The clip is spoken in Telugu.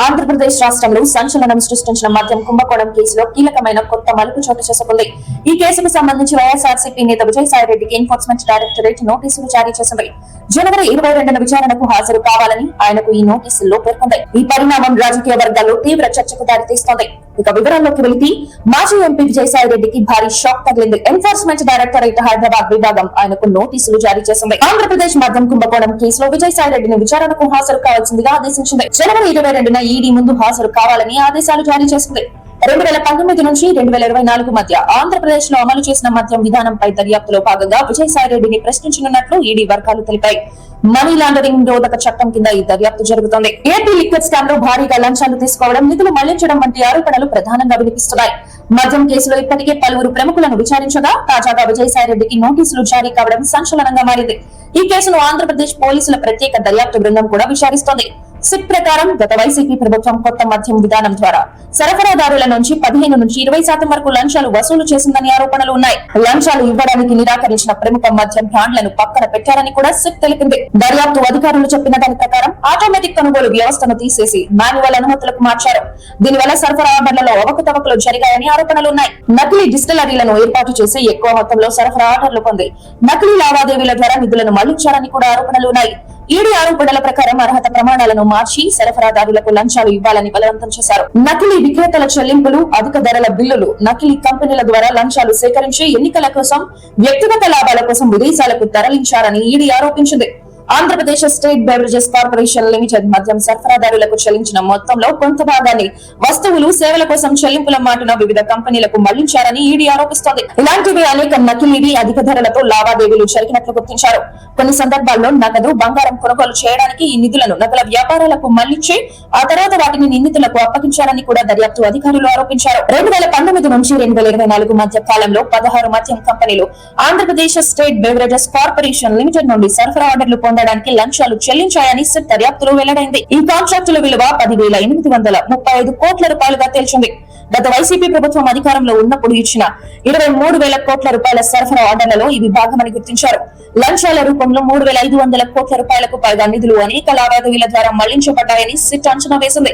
ఆంధ్రప్రదేశ్ రాష్ట్రంలో సంచలనం సృష్టించిన మద్యం కుంభకోణం కేసులో కీలకమైన కొత్త మలుపు చోటు చేసుకుంది. ఈ కేసుకు సంబంధించి వైఎస్ఆర్సీపీ నేత విజయసాయిరెడ్డికి ఎన్ఫోర్స్మెంట్ డైరెక్టరేట్ నోటీసులు జారీ చేసింది. జనవరి ఇరవై రెండున విచారణకు హాజరు కావాలని ఆయనకు ఈ నోటీసుల్లో పేర్కొంది. ఈ పరిణామం రాజకీయ వర్గాల్లో తీవ్ర చర్చకు దారితీస్తోంది. ఇక వివరాల్లోకి వెళితే మాజీ ఎంపీ విజయసాయి రెడ్డికి భారీ షాక్ తగిలింది. ఎన్ఫోర్స్మెంట్ డైరెక్టరేట్ హైదరాబాద్ విభాగం ఆయనకు నోటీసులు జారీ చేసింది. ఆంధ్రప్రదేశ్ మద్యం కుంభకోణం కేసులో విజయసాయి రెడ్డిని విచారణకు హాజరు కావాల్సిందిగా ఆదేశించింది. జనవరి ఇరవై రెండున ఈడీ ముందు హాజరు కావాలని ఆదేశాలు జారీ చేసింది. రెండు వేల పంతొమ్మిది నుంచి రెండు వేల ఇరవై నాలుగు మధ్య ఆంధ్రప్రదేశ్లో అమలు చేసిన మద్యం విధానంపై దర్యాప్తులో భాగంగా విజయసాయిరెడ్డిని ప్రశ్నించనున్నట్లు ఈడీ వర్గాలు తెలిపాయి. మనీ లాండరింగ్ నిరోధక చట్టం కింద ఈ దర్యాప్తు జరుగుతుంది. ఏపీ లిక్విడ్ స్కామ్లో భారీగా లంచాలు తీసుకోవడం నిధులు మళ్ళించడం వంటి ఆరోపణలు ప్రధానంగా వినిపిస్తున్నాయి. మద్యం కేసులో ఇప్పటికే పలువురు ప్రముఖులను విచారించగా తాజాగా విజయసాయిరెడ్డికి నోటీసులు జారీ కావడం సంచలనంగా మారింది. ఈ కేసును ఆంధ్రప్రదేశ్ పోలీసుల ప్రత్యేక దర్యాప్తు బృందం కూడా విచారిస్తోంది. సిట్ ప్రకారం గత వైసీపీ ప్రభుత్వం కొత్త మద్యం విధానం ద్వారా సరఫరాదారుల నుంచి పదిహేను నుంచి ఇరవై శాతం వరకు లంచాలు వసూలు చేసిందని ఆరోపణలు ఉన్నాయి. లంచాలు ఇవ్వడానికి నిరాకరించిన ప్రముఖ మద్యం బ్రాండ్లను పక్కన పెట్టారని కూడా సిట్ తెలిపింది. దర్యాప్తు అధికారులు చెప్పిన దాని ప్రకారం ఆటోమేటిక్ కొనుగోలు వ్యవస్థను తీసేసి మాన్యువల్ అనుమతులకు మార్చారు. దీనివల్ల సరఫరా ఆర్డర్లలో అవకతవకలు జరిగాయని ఆరోపణలు ఉన్నాయి. నకిలీ డిస్టిలరీలను ఏర్పాటు చేసి ఎక్కువ మొత్తంలో సరఫరా ఆర్డర్లు పొంది నకిలీ లావాదేవీల ద్వారా నిధులను మళ్ళించారని కూడా ఆరోపణలు ఉన్నాయి. ఈడీ ఆరోపణల ప్రకారం అర్హత ప్రమాణాలను మార్చి సరఫరాదారులకు లంచాలు ఇవ్వాలని బలవంతం చేశారు. నకిలీ విక్రేతల చెల్లింపులు అధిక ధరల బిల్లులు నకిలీ కంపెనీల ద్వారా లంచాలు సేకరించి ఎన్నికల కోసం వ్యక్తిగత లాభాల కోసం విదేశాలకు తరలించారని ఈడీ ఆరోపించింది. Andhra Pradesh state beverages corporation limited మద్యం సరఫరాదారులకు చెల్లించిన మొత్తంలో కొంత భాగాన్ని వస్తువులు సేవల కోసం చెల్లింపుల మాటున వివిధ కంపెనీలకు మళ్ళించారని ఈడీ ఆరోపిస్తోంది. ఇలాంటివి అనేక నకిలీవి అధిక ధరలతో లావాదేవీలు జరిగినట్లు గుర్తించారు. కొన్ని సందర్భాల్లో నగదు బంగారం కొనుగోలు చేయడానికి ఈ నిధులను నగల వ్యాపారాలకు మళ్ళించి ఆ తర్వాత వాటిని నిందితులకు అప్పగించారని కూడా దర్యాప్తు అధికారులు ఆరోపించారు. రెండు వేల పంతొమ్మిది నుంచి రెండు వేల ఇరవై నాలుగు మధ్య కాలంలో పదహారు మద్యం కంపెనీలు Andhra Pradesh state beverages corporation limited నుండి సరఫరా ఆర్డర్లు పొందారు ఉండడానికి లంచాలు చెల్లించాయని సిట్ దర్యాప్తులో వెల్లడైంది. ఈ కాంట్రాక్టుల విలువ పదివేల ఎనిమిది వందల ముప్పై ఐదు కోట్ల రూపాయలుగా తేల్చింది. గత వైసీపీ ప్రభుత్వం అధికారంలో ఉన్నప్పుడు ఇచ్చిన ఇరవై మూడు వేల కోట్ల రూపాయల సరఫరా ఆర్డర్లలో ఇవి భాగమని గుర్తించారు. లంచాల రూపంలో మూడు వేల ఐదు వందల కోట్ల రూపాయలకు పైగా నిధులు అనేక లావాదేవీల ద్వారా మళ్ళించబడ్డాయని సిట్ అంచనా వేసింది.